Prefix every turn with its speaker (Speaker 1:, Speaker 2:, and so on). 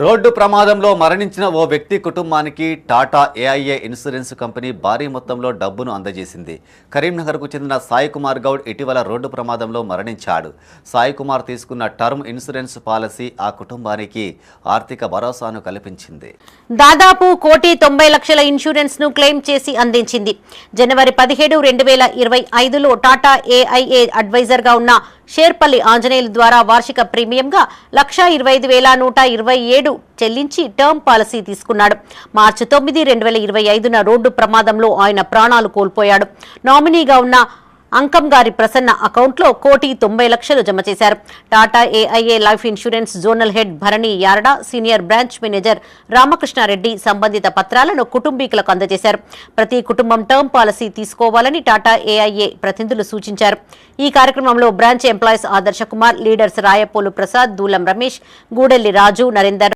Speaker 1: Road ప్రమాదంలో మరణించిన ఓ వ్యక్తి కుటుంబానికి టాటా ఏఐఏ ఇన్సూరెన్స్ కంపెనీ భారీ మొత్తంలో డబ్బును అందజేసింది. కరీంనగర్కు చెందిన సాయి కుమార్ గౌడ్ ఇటీవల రోడ్డు ప్రమాదంలో మరణించాడు. సాయి కుమార్ తీసుకున్న టర్మ్ ఇన్సూరెన్స్ పాలసీ ఆ కుటుంబానికి ఆర్థిక భరోసాను కల్పించింది.
Speaker 2: దాదాపు కోటి తొంభై లక్షల ఇన్సూరెన్స్ను క్లెయిమ్ చేసి అందించింది. జనవరి పదిహేడు రెండు వేల ఇరవై ఐదులో టాటా ఏఐఏ అడ్వైజర్గా ఉన్న షేర్పల్లి ఆంజనేయులు ద్వారా వార్షిక ప్రీమియంగా లక్షా ఇరవై ఐదు వేల నూట ఇరవై ఏడు చెల్లించి టర్మ్ పాలసీ తీసుకున్నాడు. మార్చి తొమ్మిది రెండు వేల ఇరవై ఐదున రోడ్డు ప్రమాదంలో ఆయన ప్రాణాలు కోల్పోయాడు. నామినీగా ఉన్న అంకం గారి ప్రసన్న అకౌంట్లో కోటి తొంభై లక్షలు జమ చేశారు. Tata AIA life insurance zonal head Bharani Yarada senior branch manager Ramakrishnareddy సంబంధిత పత్రాలను కుటుంబీకులకు అందజేశారు. ప్రతి కుటుంబం టర్మ్ పాలసీ తీసుకోవాలని టాటా ఏఐఏ ప్రతినిధులు సూచించారు. ఈ కార్యక్రమంలో branch employees Adarsh Kumar leaders Rayapolu Prasad Dulam Ramesh Gudelli Raju Narender